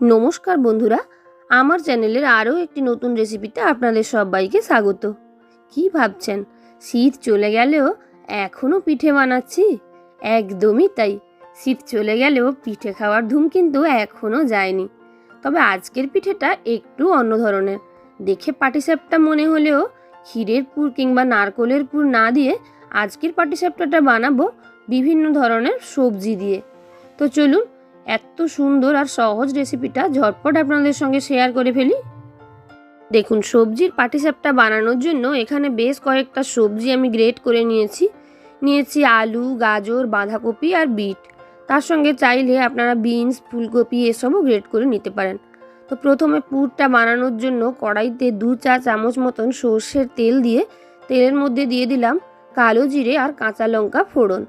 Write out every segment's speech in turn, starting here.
নমস্কার বন্ধুরা, আমার চ্যানেলের আরও একটি নতুন রেসিপিতে আপনাদের সবাইকে স্বাগত। কি ভাবছেন? শীত চলে গেলেও এখনও পিঠে বানাচ্ছি? একদমই তাই, শীত চলে গেলেও পিঠে খাওয়ার ধুম কিন্তু এখনও যায়নি। তবে আজকের পিঠেটা একটু অন্য ধরনের। দেখে পাটিসাপটা মনে হলেও ক্ষীরের পুর কিংবা নারকলের পুর না দিয়ে আজকের পাটিসাপটাটা বানাবো বিভিন্ন ধরনের সবজি দিয়ে। তো চলুন এত সুন্দর আর সহজ রেসিপিটা ঝটপট আপনাদের সঙ্গে শেয়ার করে ফেলি। দেখুন, সবজির পাটিসাপটা বানানোর জন্য এখানে বেশ কয়েকটা সবজি আমি গ্রেট করে নিয়েছি। নিয়েছি আলু, গাজর, বাঁধাকপি আর বিট। তার সঙ্গে চাইলে আপনারা বিনস, ফুলকপি এসবও গ্রেট করে নিতে পারেন। তো প্রথমে পুরটা বানানোর জন্য কড়াইতে দু চা চামচ মতন সর্ষের তেল দিয়ে, তেলের মধ্যে দিয়ে দিলাম কালো জিরে আর কাঁচা লঙ্কা ফোড়ন।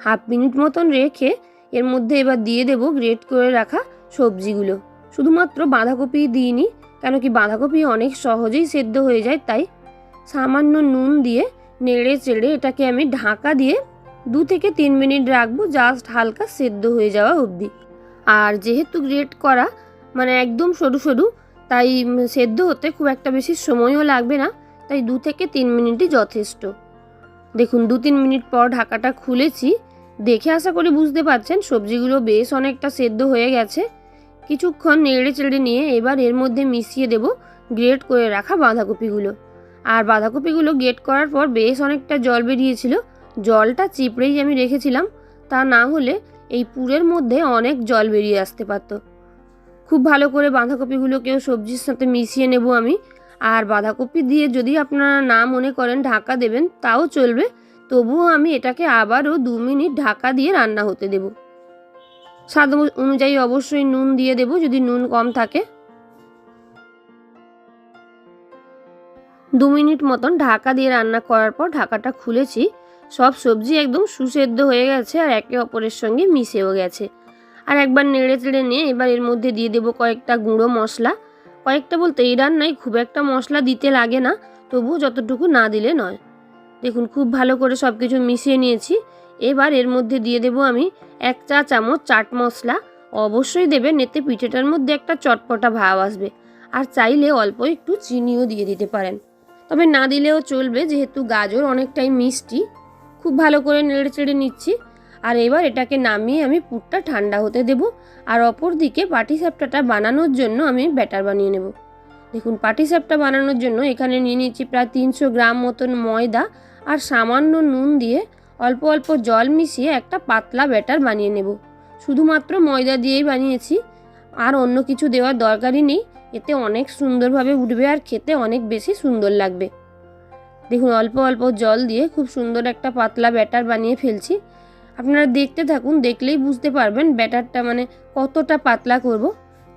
হাফ মিনিট মতন রেখে এর মধ্যে এবার দিয়ে দেব গ্রেট করে রাখা সবজিগুলো। শুধুমাত্র বাঁধাকপি দিইনি কেন কি বাঁধাকপি অনেক সহজেই সেদ্ধ হয়ে যায়, তাই সামান্য নুন দিয়ে নেড়ে চেড়ে এটাকে আমি ঢাকা দিয়ে দু থেকে তিন মিনিট রাখব, জাস্ট হালকা সেদ্ধ হয়ে যাওয়া অবধি। আর যেহেতু গ্রেট করা মানে একদম সরু সরু, তাই সেদ্ধ হতে খুব একটা বেশি সময়ও লাগবে না, তাই দু থেকে তিন মিনিটই যথেষ্ট। দেখুন দু তিন মিনিট পর ঢাকাটা খুলেছি দেখে আশা করি বুঝতে পারছেন, সবজিগুলো বেশ অনেকটা সেদ্ধ হয়ে গেছে। কিছুক্ষণ নেড়ে চেড়ে নিয়ে এবার এর মধ্যে মিশিয়ে দেব গ্রেট করে রাখা বাঁধাকপিগুলো। আর বাঁধাকপিগুলো গ্রেট করার পর বেশ অনেকটা জল বেরিয়েছিল। জলটা চিপড়েই আমি রেখেছিলাম, তা না হলে এই পুরের মধ্যে অনেক জল বেরিয়ে আসতে পারত। খুব ভালো করে বাঁধাকপিগুলোকেও সবজির সাথে মিশিয়ে নেব আমি। আর বাঁধাকপি দিয়ে যদি আপনারা না মনে করেন ঢাকা দেবেন, তাও চলবে। তবুও আমি এটাকে আবারও দু মিনিট ঢাকা দিয়ে রান্না হতে দেব। স্বাদ অনু- অনুযায়ী অবশ্যই নুন দিয়ে দেব যদি নুন কম থাকে। দু মিনিট মতন ঢাকা দিয়ে রান্না করার পর ঢাকাটা খুলেছি। সব সবজি একদম সুসেদ্ধ হয়ে গেছে আর একে অপরের সঙ্গে মিশেও গেছে। আর একবার নেড়ে চেড়ে নিয়ে এবার এর মধ্যে দিয়ে দেবো কয়েকটা গুঁড়ো মশলা। কয়েকটা বলতে এই রান্নায় খুব একটা মশলা দিতে লাগে না, তবুও যতটুকু না দিলে নয়। দেখুন, খুব ভালো করে সব কিছু মিশিয়ে নিয়েছি। এবার এর মধ্যে দিয়ে দেবো আমি এক চা চামচ চাট মশলা। অবশ্যই দেবেন, এতে পিঠেটার মধ্যে একটা চটপটা ভাব আসবে। আর চাইলে অল্প একটু চিনিও দিয়ে দিতে পারেন। তবে না দিলেও চলবে, যেহেতু গাজর অনেকটাই মিষ্টি। খুব ভালো করে নেড়ে চেড়ে নিচ্ছি। আর এবার এটাকে নামিয়ে আমি পুরটা ঠান্ডা হতে দেব। আর অপর দিকে পাটিসাপটাটা বানানোর জন্য আমি ব্যাটার বানিয়ে নেব। দেখুন পাটিসাপটা বানানোর জন্য এখানে নিয়ে নিয়েছি প্রায় তিনশো গ্রাম মতন ময়দা আর সামান্য নুন দিয়ে অল্প অল্প জল মিশিয়ে একটা পাতলা ব্যাটার বানিয়ে নেব। শুধুমাত্র ময়দা দিয়েই বানিয়েছি, আর অন্য কিছু দেওয়ার দরকারই নেই। এতে অনেক সুন্দরভাবে উঠবে আর খেতে অনেক বেশি সুন্দর লাগবে। দেখুন, অল্প অল্প জল দিয়ে খুব সুন্দর একটা পাতলা ব্যাটার বানিয়ে ফেলছি। আপনারা দেখতে থাকুন, দেখলেই বুঝতে পারবেন ব্যাটারটা মানে কতটা পাতলা করব।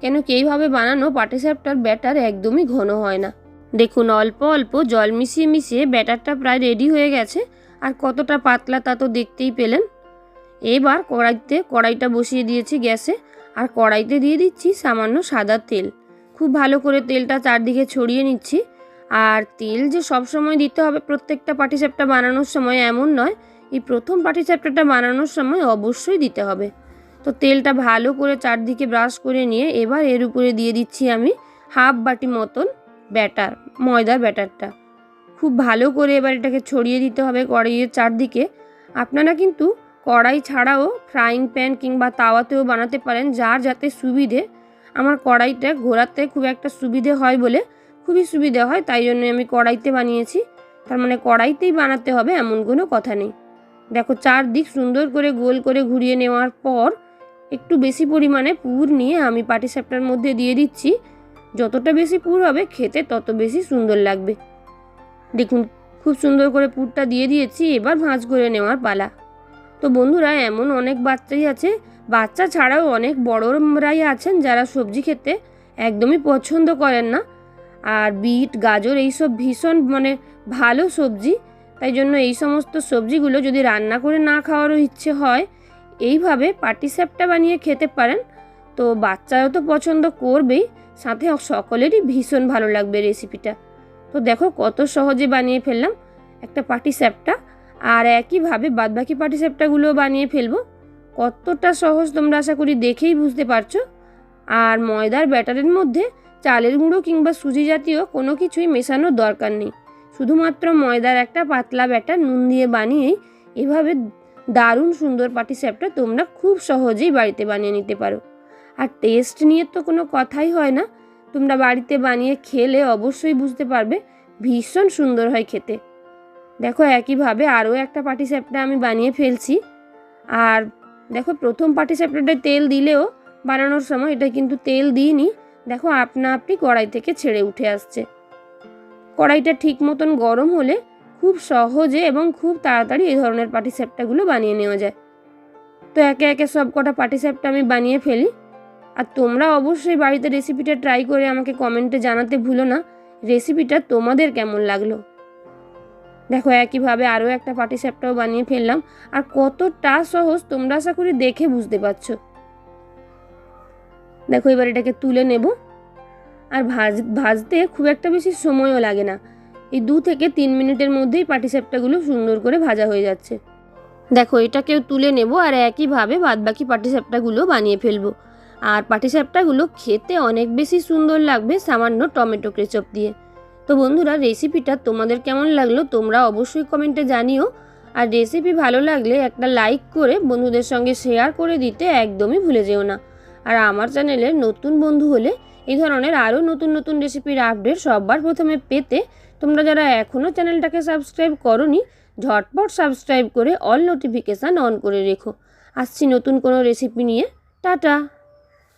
কেন কি এইভাবে বানানো পাটিসাপটার ব্যাটার একদমই ঘন হয় না। দেখুন, অল্প অল্প জল মিশিয়ে মিশিয়ে ব্যাটারটা প্রায় রেডি হয়ে গেছে, আর কতটা পাতলা তা তো দেখতেই পেলেন। এবার কড়াইতে কড়াইটা বসিয়ে দিয়েছি গ্যাসে, আর কড়াইতে দিয়ে দিচ্ছি সামান্য সাদা তেল। খুব ভালো করে তেলটা চারদিকে ছড়িয়ে নিচ্ছি। আর তেল যে সব সময় দিতে হবে প্রত্যেকটা পাটিসাপটা বানানোর সময় এমন নয়, এই প্রথম পাটিসাপটাটা বানানোর সময় অবশ্যই দিতে হবে। তো তেলটা ভালো করে চারদিকে ব্রাশ করে নিয়ে এবার এর উপরে দিয়ে দিচ্ছি আমি হাফ বাটি মতন ব্যাটার, ময়দার ব্যাটারটা। খুব ভালো করে এবার এটাকে ছড়িয়ে দিতে হবে কড়াইয়ের চারদিকে। আপনারা কিন্তু কড়াই ছাড়াও ফ্রাইং প্যান কিংবা তাওয়াতেও বানাতে পারেন, যার যাতে সুবিধে আমার কড়াইটা ঘোরাতে খুব একটা সুবিধে হয় বলে খুবই সুবিধে হয়, তাই জন্য আমি কড়াইতে বানিয়েছি। তার মানে কড়াইতেই বানাতে হবে এমন কোনো কথা নেই। দেখো চারদিক সুন্দর করে গোল করে ঘুরিয়ে নেওয়ার পর একটু বেশি পরিমাণে পুর নিয়ে আমি পাটিসাপটার মধ্যে দিয়ে দিচ্ছি। যতটা বেশি পুর হবে খেতে তত বেশি সুন্দর লাগবে। দেখুন, খুব সুন্দর করে পুরটা দিয়ে দিয়েছি, এবার ভাঁজ করে নেওয়ার পালা। তো বন্ধুরা, এমন অনেক বাচ্চাই আছে, বাচ্চা ছাড়াও অনেক বড়রাই আছেন যারা সবজি খেতে একদমই পছন্দ করেন না। আর বিট, গাজর, এইসব ভীষণ মানে ভালো সবজি, তাই জন্য এই সমস্ত সবজিগুলো যদি রান্না করে না খাওয়ারও ইচ্ছে হয় এইভাবে পাটিসাপটা বানিয়ে খেতে পারেন। তো বাচ্চারাও তো পছন্দ করবেই, সাথে সকলেরই ভীষণ ভালো লাগবে রেসিপিটা। তো দেখো কত সহজে বানিয়ে ফেললাম একটা পাটিসাপটা আর একইভাবে বাদবাকি পাটিসাপটাগুলো বানিয়ে ফেলব। কতটা সহজ তোমরা আশা করি দেখেই বুঝতে পারছ। আর ময়দার ব্যাটারের মধ্যে চালের গুঁড়ো কিংবা সুজি জাতীয় কোনো কিছুই মেশানোর দরকার নেই। শুধুমাত্র ময়দার একটা পাতলা ব্যাটার নুন দিয়ে বানিয়েই এভাবে দারুণ সুন্দর পাটিসাপটা তোমরা খুব সহজেই বাড়িতে বানিয়ে নিতে পারো। আর টেস্ট নিয়ে তো কোনো কথাই হয় না। তোমরা বাড়িতে বানিয়ে খেলে অবশ্যই বুঝতে পারবে, ভীষণ সুন্দর হয় খেতে। দেখো একইভাবে আরও একটা পাটিসাপটা আমি বানিয়ে ফেলছি। আর দেখো প্রথম পাটিসাপটাটায় তেল দিলেও বানানোর সময় এটা কিন্তু তেল দিইনি। দেখো আপনা আপনি কড়াই থেকে ছেড়ে উঠে আসছে। কড়াইটা ঠিক মতন গরম হলে খুব সহজে এবং খুব তাড়াতাড়ি এই ধরনের পাটিসাপটাগুলো বানিয়ে নেওয়া যায়। তো একে একে সব কটা পাটিসাপটা আমি বানিয়ে ফেলি। আর তোমরা অবশ্যই বাড়িতে রেসিপিটা ট্রাই করে আমাকে কমেন্টে জানাতে ভুলো না। রেসিপিটা তোমাদের কেমন লাগল? দেখো, একইভাবে আরও একটা পাটিসাপটাও বানিয়ে ফেললাম। আর কতটা সহজ তোমরা আশা করি দেখে বুঝতে পারছ। দেখো, এবার এটাকে তুলে নেব। আর ভাজ, ভাজতে খুব একটা বেশি সময়ও লাগে না। এই দু থেকে তিন মিনিটের মধ্যেই পাটিসাপটাগুলো সুন্দর করে ভাজা হয়ে যাচ্ছে। দেখো, এটাকেও তুলে নেব আর একইভাবে বাদবাকি পাটিসাপটাগুলো বানিয়ে ফেলব। আর পাটিসাপটাগুলো খেতে অনেক বেশি সুন্দর লাগবে সামান্য টমেটো কেচপ দিয়ে। তো বন্ধুরা, রেসিপিটা তোমাদের কেমন লাগল তোমরা অবশ্যই কমেন্টে জানিও। আর রেসিপি ভালো লাগলে একটা লাইক করে বন্ধুদের সঙ্গে শেয়ার করে দিতে একদমই ভুলে যেও না। আর আমার চ্যানেলের নতুন বন্ধু হলে এই ধরনের আরও নতুন নতুন রেসিপির আপডেট সবার প্রথমে পেতে তোমরা যারা এখনও চ্যানেলটাকে সাবস্ক্রাইব করনি, ঝটপট সাবস্ক্রাইব করে অল নোটিফিকেশান অন করে রেখো। আসছি নতুন কোনো রেসিপি নিয়ে। টাটা!